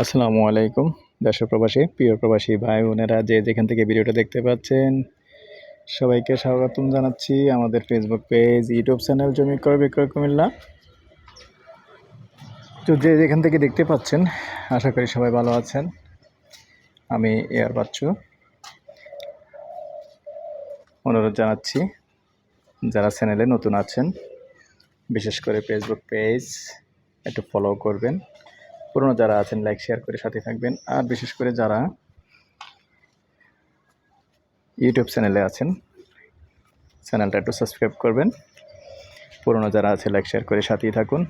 আসসালামু আলাইকুম দেশের প্রবাসী, প্রিয় প্রবাসী ভাই বোনেরা যে যেখান থেকে ভিডিওটা দেখতে পাচ্ছেন, সবাইকে স্বাগতম জানাচ্ছি আমাদের ফেসবুক পেজ ইউটিউব চ্যানেল জমি ক্রয়, বিক্রয়, কুমিল্লা। তো যে যেখান থেকে দেখতে পাচ্ছেন, আশা করি সবাই ভালো আছেন। আমি এয়ার বাচ্চু। অনুরোধ জানাচ্ছি, যারা চ্যানেলে নতুন আছেন, বিশেষ করে ফেসবুক পেজ একটু ফলো করবেন। পুরনো যারা আছেন লাইক শেয়ার করে সাথে থাকবেন। আর বিশেষ করে যারা ইউটিউব চ্যানেলে আছেন চ্যানেলটা একটু সাবস্ক্রাইব করবেন। পুরনো যারা আছে লাইক শেয়ার করে সাথেই থাকুন।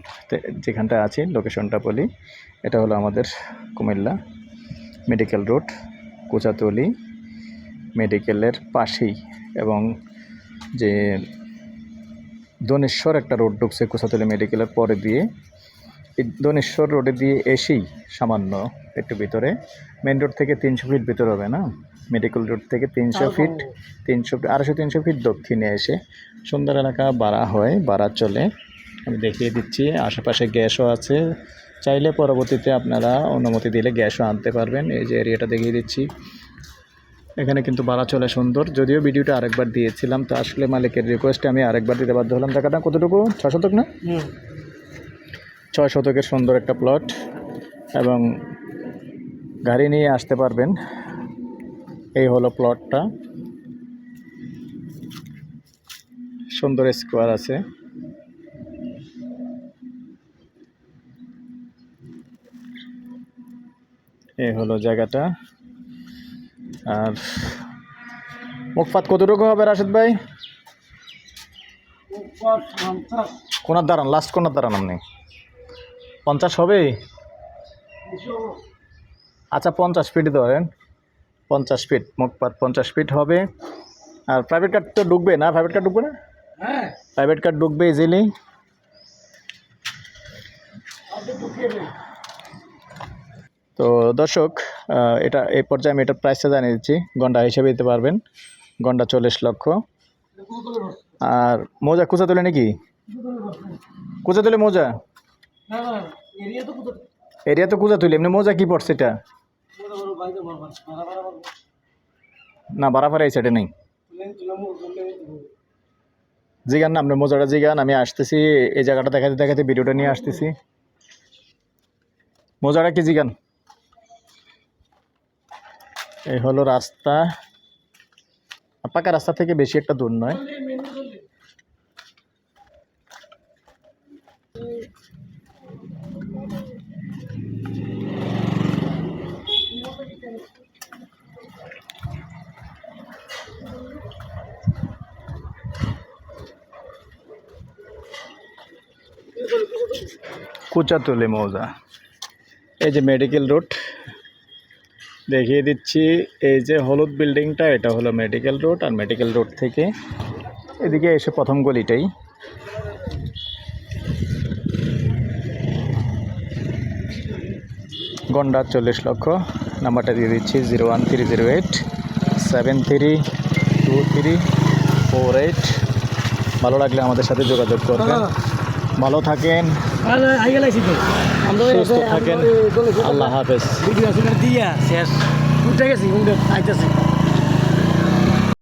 যেখানটা আছি লোকেশনটা বলি, এটা হলো আমাদের কুমিল্লা মেডিকেল রোড কোচাতলি মেডিকেলের পাশেই। এবং যে দনেশ্বর একটা রোড ঢুকছে কোচাতলি মেডিকেলের পরে দিয়ে এই দনেশ্বর রোডে দিয়ে এসেই সামান্য একটু ভিতরে। মেন রোড থেকে তিনশো ফিট ভিতরে হবে না? মেডিকেল রোড থেকে তিনশো ফিট তিনশো আড়াইশো তিনশো ফিট দক্ষিণে এসে সুন্দর এলাকা বাড়া হয় বাড়া চলে। আমি দেখিয়ে দিচ্ছি আশেপাশে গ্যাসও আছে। চাইলে পরবর্তীতে আপনারা অনুমতি দিলে গ্যাসও আনতে পারবেন। এই যে এরিয়াটা দেখিয়ে দিচ্ছি। এখানে কিন্তু বাড়া চলে সুন্দর। যদিও ভিডিওটা আরেকবার দিয়েছিলাম তো আসলে মালিকের রিকোয়েস্টে আমি আরেকবার দিতে বাধ্য হলাম। টাকাটা কতটুকু? ছ শতক না ছয় শতকের সুন্দর একটা প্লট এবং গাড়ি নিয়ে আসতে পারবেন। এই হলো প্লটটা সুন্দর স্কোয়ার আছে। এই হলো জায়গাটা। আর মুখপাত কতটুকু হবে রাশেদ ভাই? কোনার দাঁড়ান লাস্ট কোনার দাঁড়ান আপনি। পঞ্চাশ হবে? আচ্ছা পঞ্চাশ ফিট ধরেন। পঞ্চাশ ফিট মুখপাত পঞ্চাশ ফিট হবে। আর প্রাইভেট কার তো ঢুকবে না? প্রাইভেট কার ঢুকবে না? প্রাইভেট কার ঢুকবে ইজিলি তো দর্শক এটা এই পর্যায়ে আমি এটার প্রাইসটা জানিয়ে দিচ্ছি। গন্ডা হিসেবে দিতে পারবেন। গন্ডা চল্লিশ লক্ষ। আর মোজা কুচা তোলে নাকি? কুচা তোলে মোজা? এরিয়া তো কুচা তুলি এমনি মোজা কি পড়ছে এটা? না বারাফার এই সাইডে নেই। জিগান না আপনার মোজাটা জিগান আমি আসতেছি এই জায়গাটা দেখাতে দেখাতে ভিডিওটা নিয়ে আসতেছি। মোজাটা কি জিগান? এই হলো রাস্তা। পাকা রাস্তা থেকে বেশি একটা দূর নয়। কুচাতলি মৌজা এই যে মেডিকেল রোড দেখিয়ে দিচ্ছি এই যে হলুদ বিল্ডিংটা এটা হলো মেডিকেল রোড আর মেডিকেল রোড থেকে এদিকে এসে প্রথম গলিটাই। গন্ডা চল্লিশ লক্ষ নাম্বারটা দিয়ে দিচ্ছি zero one three zero eight seven three two three four eight. ভালো লাগলে আমাদের সাথে যোগাযোগ করবেন। ভালো থাকেন। সুস্থ থাকেন। আল্লাহ হাফেজ। ভিডিও দিয়া। শেষ। উঠে গেছি আইতেছি।